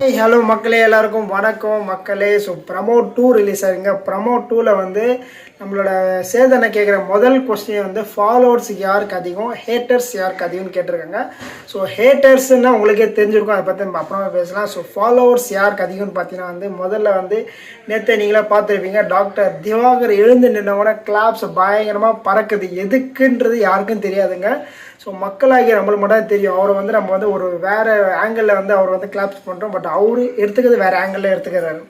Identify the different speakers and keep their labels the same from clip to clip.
Speaker 1: Hello மக்களே எல்லாருக்கும் வணக்கம். மக்களே ஸோ ப்ரமோ டூ ரிலீஸ் ஆகுங்க. ப்ரமோ டூவில் வந்து நம்மளோட சேதனை கேட்குற முதல் கொஸ்டின் வந்து ஃபாலோவர்ஸ் யாருக்கு அதிகம்? ஹேட்டர்ஸ் யாருக்கு அதிகம்னு கேட்டிருக்காங்க. ஸோ ஹேட்டர்ஸ்னால் உங்களுக்கே தெரிஞ்சிருக்கும். அதை பற்றி நம்ம அப்புறமா பேசலாம். ஸோ ஃபாலோவர்ஸ் யாருக்கு அதிகம்னு பார்த்தீங்கன்னா வந்து முதல்ல வந்து நேற்று நீங்களே பார்த்துருப்பீங்க. டாக்டர் திவாகர் எழுந்து நின்றவங்க கிளாப்ஸ் பயங்கரமாக பறக்குது. எதுக்குன்றது யாருக்கும் தெரியாதுங்க. ஸோ மக்களாகிய நம்மளுக்கு மட்டும் தான் தெரியும். அவரை வந்து நம்ம வந்து ஒரு வேறு ஆங்கிளில் வந்து அவர் வந்து கிளாப்ஸ் பண்ணுறோம் பட் அவரு எடுத்துக்கிறது வேறு ஆங்கிளில் எடுத்துக்கிறாரு.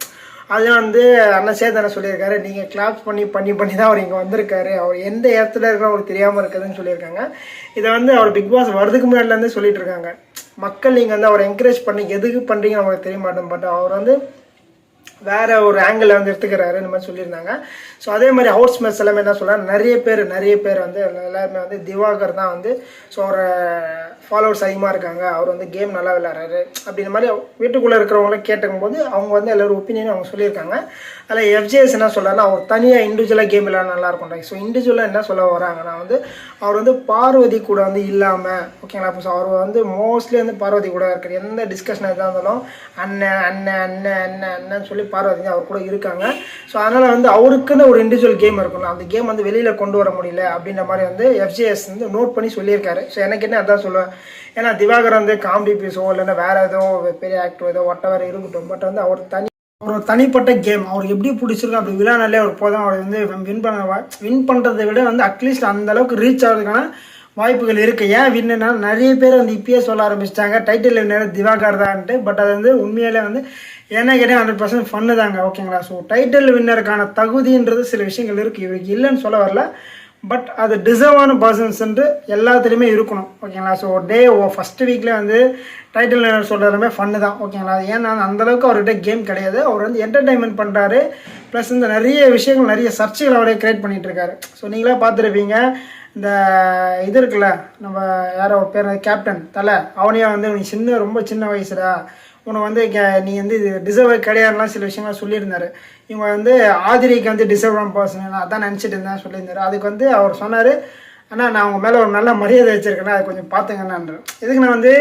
Speaker 1: அதுதான் வந்து அண்ணன் சேதனை சொல்லியிருக்காரு. நீங்கள் கிளாப்ஸ் பண்ணி பண்ணி பண்ணி தான் அவர் இங்கே வந்திருக்காரு. அவர் எந்த இடத்துல இருக்கிற அவருக்கு தெரியாமல் இருக்குதுன்னு சொல்லியிருக்காங்க. இதை வந்து அவர் பிக் பாஸ் வரதுக்கு முன்னாடிலேருந்து சொல்லிட்டு இருக்காங்க. மக்கள் நீங்கள் வந்து அவரை என்கரேஜ் பண்ணி எதுக்கு பண்ணுறீங்கன்னு அவங்களுக்கு தெரிய மாட்டோம் பட் அவர் வந்து வேற ஒரு ஆங்கிளில் வந்து எடுத்துக்கிறாரு இந்த மாதிரி சொல்லியிருந்தாங்க. ஸோ அதே மாதிரி ஹவுஸ் மேட்ஸ் எல்லாமே என்ன சொல்கிறாங்க நிறைய பேர் நிறைய பேர் வந்து எல்லாருமே வந்து திவாகர் தான் வந்து ஸோ அவர் ஃபாலோவர்ஸ் அதிகமாக இருக்காங்க. அவர் வந்து கேம் நல்லா விளையாடுறாரு. அப்படின்ற மாதிரி வீட்டுக்குள்ளே இருக்கிறவங்கள கேட்டுக்கும்போது அவங்க வந்து எல்லோரும் ஒப்பீனியன் அவங்க சொல்லியிருக்காங்க. அதில் எஃப்ஜிஎஸ் என்ன சொல்கிறாருன்னா அவர் தனியாக இண்டிவிஜுவலாக கேம் விளையாட நல்லா இருக்கும் ஸோ இண்டிவிஜுவலாக என்ன சொல்ல வராங்கன்னா வந்து அவர் வந்து பார்வதி கூட வந்து இல்லாமல் ஓகேங்களா இப்போ அவர் வந்து மோஸ்ட்லி வந்து பார்வதி கூட இருக்கிற எந்த டிஸ்கஷன் எதாக இருந்தாலும் அண்ணன் அண்ணன் அண்ணன் அண்ணன் அண்ணன் சொல்லி பார்வதி அவர் கூட இருக்காங்க. ஸோ அதனால் வந்து அவருக்குன்னு ஒரு இண்டிவிஜுவல் கேம் இருக்கணும் அந்த கேம் வந்து வெளியில் கொண்டு வர முடியல அப்படின்ற மாதிரி வந்து எஃப்ஜிஎஸ் வந்து நோட் பண்ணி சொல்லியிருக்காரு. ஸோ எனக்கு என்ன அதான் சொல்லுவேன் ஏன்னா திவாகர் வந்து காமெடி பீஸோ இல்லைன்னா வேறு ஏதோ பெரிய ஆக்டர் ஏதோ ஒட்டவர் இருக்கட்டும். பட் வந்து அவர் தனி ஒரு தனிப்பட்ட கேம் அவருக்கு எப்படி பிடிச்சிருக்கு அப்படி விழானாலே அவர் போதும் அவர் வந்து வின் பண்ண வின் பண்ணுறதை விட வந்து அட்லீஸ்ட் அந்த அளவுக்கு ரீச் ஆகிறதுக்கான வாய்ப்புகள் இருக்குது ஏன் வின்னுனா நிறைய பேர் வந்து இப்பயே சொல்ல ஆரம்பிச்சிட்டாங்க டைட்டில் வின்னர் திவாகர் தான்ட்டு. பட் அது வந்து உண்மையிலே வந்து என்ன கேட்டால் ஹண்ட்ரட் பர்சன்ட் ஃபன்னு தாங்க ஓகேங்களா ஸோ டைட்டில் வின்னருக்கான தகுதின்றது சில விஷயங்கள் இருக்குது இவருக்கு இல்லைன்னு சொல்ல வரல. பட் அது டிசர்வான பர்சன்ஸ்ன்ட்டு எல்லாத்துலேயுமே இருக்கணும் ஓகேங்களா ஸோ டே ஓ ஃபஸ்ட்டு வீக்கில் வந்து டைட்டில் சொல்கிறதுமே ஃபன்னு தான் ஓகேங்களா ஏன்னா அந்தளவுக்கு அவர்கிட்ட கேம் கிடையாது. அவர் வந்து என்டர்டைன்மெண்ட் பண்ணுறாரு ப்ளஸ் இந்த நிறைய விஷயங்கள் நிறைய சர்ச்சைகள் அவரே க்ரியேட் பண்ணிகிட்ருக்காரு ஸோ நீங்களே பார்த்துருப்பீங்க இந்த இது இருக்குல்ல நம்ம யாரோ பேர் கேப்டன் தலை. அவனையே வந்து சின்ன ரொம்ப சின்ன வயசுடா. உனக்கு வந்து நீ வந்து இது டிசர்வ் கிடையாதுலாம் சில விஷயங்கள் சொல்லியிருந்தாரு. இவங்க வந்து ஆதிரிக்கு வந்து டிசர்வ் பர்சன் நான் அதான் நினச்சிட்டு இருந்தேன் சொல்லியிருந்தாரு. அதுக்கு வந்து அவர் சொன்னார் ஆனால் நான் அவங்க மேலே ஒரு நல்ல மரியாதை வச்சுருக்கேன்னா அதை கொஞ்சம் பார்த்துங்கண்ணான்றேன் இதுக்கு நான் வந்து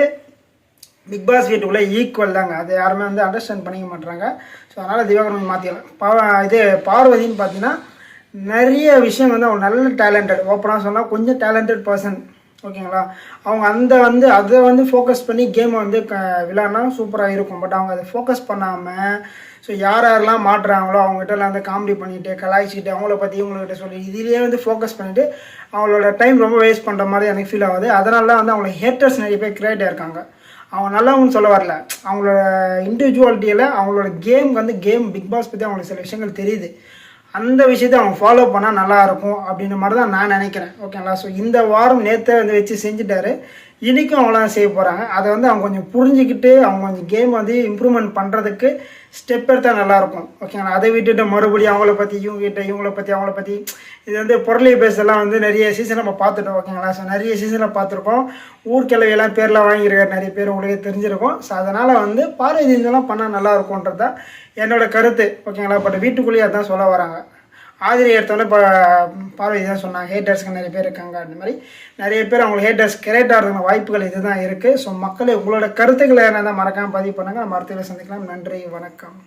Speaker 1: பிக் பாஸ் வீட்டுக்குள்ளே ஈக்குவல் தாங்க. அது யாருமே வந்து அண்டர்ஸ்டாண்ட் பண்ணிக்க மாட்டுறாங்க ஸோ அதனால் திவாகரன் மாற்றிக்கலாம் பா இது பார்வதின்னு பார்த்தீங்கன்னா நிறைய விஷயம் வந்து அவங்க நல்ல டேலண்டட் ஓப்பனாக சொன்னால் கொஞ்சம் டேலண்டட் பர்சன் ஓகேங்களா? அவங்க அந்த வந்து அதை வந்து ஃபோக்கஸ் பண்ணி கேமை வந்து க விளாட்னா சூப்பராக இருக்கும். பட் அவங்க அதை ஃபோக்கஸ் பண்ணாமல் ஸோ யார் யாரெல்லாம் மாட்டுறாங்களோ அவங்ககிட்டலாம் வந்து காமெடி பண்ணிவிட்டு கலாய்ச்சிக்கிட்டு அவங்கள பற்றி இவங்கள்கிட்ட சொல்லி இதுலேயே வந்து ஃபோக்கஸ் பண்ணிவிட்டு அவங்களோட டைம் ரொம்ப வேஸ்ட் பண்ணுற மாதிரி எனக்கு ஃபீல் ஆகுது. அதனால வந்து அவங்கள ஹேட்டர்ஸ் நிறைய பேர் கிரியேட் ஆயிருக்காங்க. அவங்க நல்லவங்கன்னு சொல்ல வரல. அவங்களோட இண்டிவிஜுவாலிட்டியில் அவங்களோட கேம் வந்து கேம் பிக் பாஸ் பற்றி அவங்களுக்கு சில விஷயங்கள் தெரியுது. அந்த விஷயத்தை அவங்க ஃபாலோ பண்ணால் நல்லாயிருக்கும் அப்படின்ற மாதிரி தான் நான் நினைக்கிறேன். ஓகேங்களா ஸோ இந்த வாரம் நேற்று வந்து வச்சு செஞ்சுட்டாரு. இன்றைக்கும் அவங்களாம் செய்ய போகிறாங்க அதை வந்து அவங்க கொஞ்சம் புரிஞ்சுக்கிட்டு அவங்க கொஞ்சம் கேம் வந்து இம்ப்ரூவ்மெண்ட் பண்ணுறதுக்கு ஸ்டெப் எடுத்தால் நல்லாயிருக்கும் ஓகேங்களா அதை விட்டுட்டு மறுபடியும் அவங்கள பற்றி இவங்க கிட்ட இவங்கள பற்றி அவங்கள பற்றி இது வந்து பொருளை பேசலாம் வந்து நிறைய சீசன் நம்ம பார்த்துட்டோம். ஓகேங்களா ஸோ நிறைய சீசனில் பார்த்துருக்கோம். ஊர்க்கிழவையெல்லாம் பேரில் வாங்கியிருக்காரு. நிறைய பேர் உங்களுக்கே தெரிஞ்சிருக்கும். ஸோ அதனால் வந்து பார்வை இதெல்லாம் பண்ணால் நல்லா இருக்கும்ன்றது தான் என்னோட கருத்து. ஓகேங்களா பட் வீட்டுக்குள்ளேயே அதான் சொல்ல வராங்க. ஆதிரியை எடுத்தோன்னே இப்போ பார்வை தான் சொன்னாங்க ஹேட்டர்ஸ்க்கு நிறைய பேர் இருக்காங்க அந்த மாதிரி. நிறைய பேர் அவங்களுக்கு ஹேட்டர்ஸ் கிரியேட் ஆகிறதுக்கான வாய்ப்புகள் இதுதான் இருக்குது ஸோ மக்கள் உங்களோட கருத்துக்களை என்ன மறக்காமல் பதிவு பண்ணுங்கள் நம்ம அடுத்த சந்திக்கலாம். நன்றி வணக்கம்.